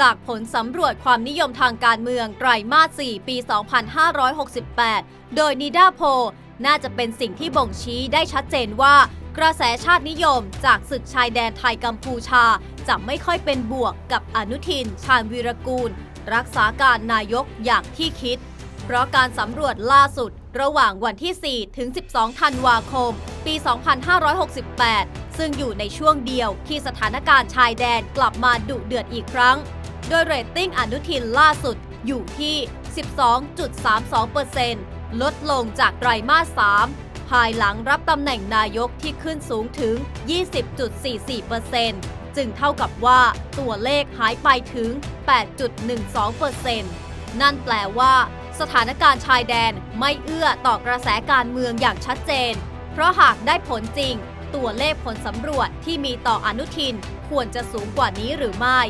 จากผลสำรวจความนิยมทางการเมืองไตรมาส 4 ปี 2568 โดยนิดาโพน่าจะเป็นสิ่งที่บ่งชี้ได้ชัดเจนว่า กระแสชาตินิยมจากศึกชายแดนไทยกัมพูชา จะไม่ค่อยเป็นบวกกับอนุทิน ชาญวีรกูล รักษาการนายกอย่างที่คิด เพราะการสำรวจล่าสุดระหว่างวันที่ 4 ถึง 12 ธันวาคม ปี 2568 ซึ่งอยู่ในช่วงเดียวที่สถานการณ์ชายแดนกลับมาดุเดือดอีกครั้ง โดยเรตติ้งอนุทินล่าสุดอยู่ที่ 12.32%ลดลงจากไตรมาส 3 ภายหลังรับตำแหน่งนายกที่ขึ้นสูงถึง 20.44%จึงเท่ากับว่าตัวเลขหายไปถึง 8.12%นั่นแปลว่า สถานการณ์ชายแดนไม่เอื้อต่อกระแสการเมืองอย่างชัดเจน เพราะหากได้ผลจริง ตัวเลขผลสำรวจที่มีต่ออนุทินควรจะสูงกว่านี้หรือไม่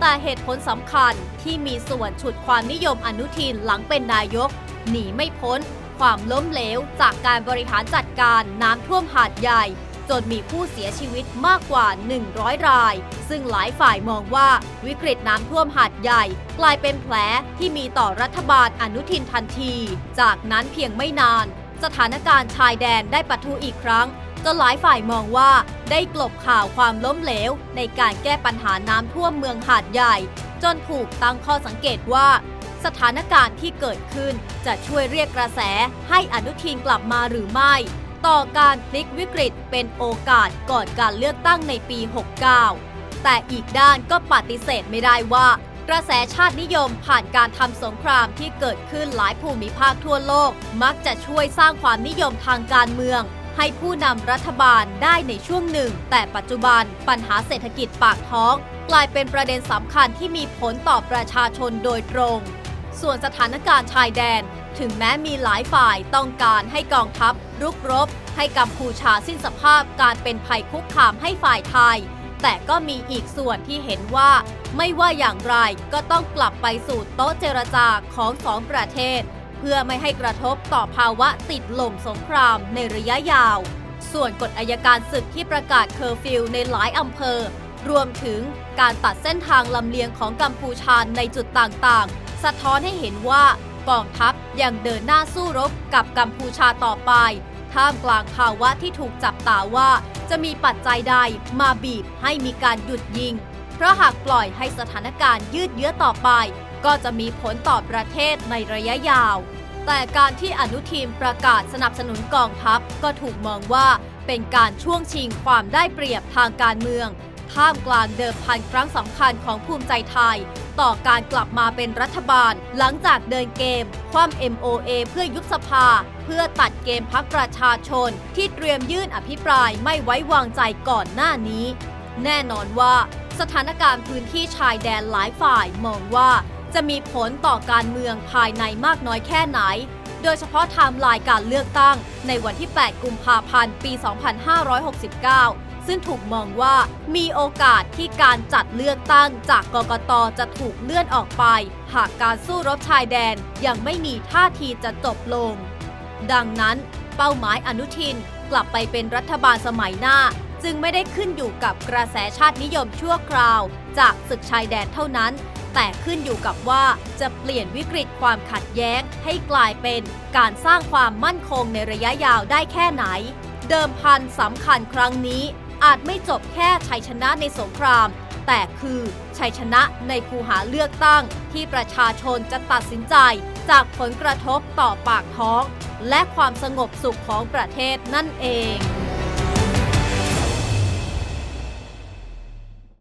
แต่เหตุผลสำคัญที่มีส่วนฉุดความนิยมอนุทินหลังเป็นนายก หนีไม่พ้น ความล้มเหลวจากการบริหารจัดการน้ำท่วมหาดใหญ่ จนมีผู้เสียชีวิตมากกว่า 100 ราย ซึ่งหลายฝ่ายมองว่าวิกฤตน้ำท่วมหาดใหญ่ กลายเป็นแผลที่มีต่อรัฐบาลอนุทินทันที จากนั้นเพียงไม่นาน สถานการณ์ชายแดนได้ปะทุอีกครั้ง จนหลายฝ่ายมองว่าได้กลบข่าวความล้มเหลว ในการแก้ปัญหาน้ำท่วมเมืองหาดใหญ่ จนถูกตั้งข้อสังเกตว่า สถานการณ์ที่เกิดขึ้นจะช่วยเรียกกระแสให้อนุทินกลับมาหรือไม่ ต่อการพลิกวิกฤตเป็นโอกาสก่อนการเลือกตั้งในปี 69 แต่อีกด้านก็ปฏิเสธไม่ได้ว่า กระแสชาตินิยมผ่านการทำสงครามที่เกิดขึ้นหลายภูมิภาคทั่วโลก มักจะช่วยสร้างความนิยมทางการเมือง ให้ผู้นำรัฐบาลได้ในช่วงหนึ่ง แต่ปัจจุบันปัญหาเศรษฐกิจปากท้อง กลายเป็นประเด็นสำคัญที่มีผลต่อประชาชนโดยตรง ส่วนสถานการณ์ชายแดน ถึงแม้มีหลายฝ่ายต้องการให้กองทัพรุกรบ ให้กัมพูชาสิ้นสภาพการเป็นภัยคุกคามให้ฝ่ายไทย แต่ก็มีอีกส่วนที่เห็นว่า ไม่ว่าอย่างไรก็ต้องกลับไปสู่โต๊ะเจรจาของสองประเทศ เพื่อไม่ให้กระทบต่อภาวะติดลมสงครามในระยะยาว ส่วนกฎอายการศึกที่ประกาศเคอร์ฟิวในหลายอำเภอ รวมถึงการตัดเส้นทางลำเลียงของกัมพูชาในจุดต่างๆ สะท้อนให้เห็นว่ากองทัพยังเดินหน้าสู้รบกับกัมพูชาต่อไป ท่ามกลางภาวะที่ถูกจับตาว่า จะมีปัจจัยใดมาบีบให้มีการหยุดยิง เพราะหากปล่อยให้สถานการณ์ยืดเยื้อต่อไป ก็จะมีผลต่อประเทศในระยะยาว แต่การที่อนุทินประกาศสนับสนุนกองทัพก็ถูกมองว่าเป็นการช่วงชิงความได้เปรียบทางการเมือง ท่ามกลางเดิมพันครั้งสำคัญของภูมิใจไทย ต่อการกลับมาเป็นรัฐบาล หลังจากเดินเกม คว่ำ MOA เพื่อยุบสภา เพื่อตัดเกมพักประชาชน ที่เตรียมยื่นอภิปรายไม่ไว้วางใจก่อนหน้านี้ แน่นอนว่าสถานการณ์พื้นที่ชายแดนหลายฝ่ายมองว่า จะมีผลต่อการเมืองภายในมากน้อยแค่ไหน โดยเฉพาะไทม์ไลน์การเลือกตั้ง ในวันที่ 8 กุมภาพันธ์ ปี 2569 ซึ่งถูกมองว่ามีโอกาสที่การจัดเลือกตั้งจากกกตจะถูกเลื่อนออกไป หากการสู้รบชายแดนยังไม่มีท่าทีจะจบลง ดังนั้น เป้าหมายอนุทินกลับไปเป็นรัฐบาลสมัยหน้าจึงไม่ได้ขึ้นอยู่กับกระแสชาตินิยมชั่วคราว จากศึกชายแดนเท่านั้น แต่ขึ้นอยู่กับว่าจะเปลี่ยนวิกฤตความขัดแย้งให้กลายเป็นการสร้างความมั่นคงในระยะยาวได้แค่ไหน เดิมพันสำคัญครั้งนี้อาจไม่จบแค่ชัยชนะในสงคราม แต่คือชัยชนะในคูหาเลือกตั้ง ที่ประชาชนจะตัดสินใจจากผลกระทบต่อปากท้อง และความสงบสุขของประเทศนั่นเอง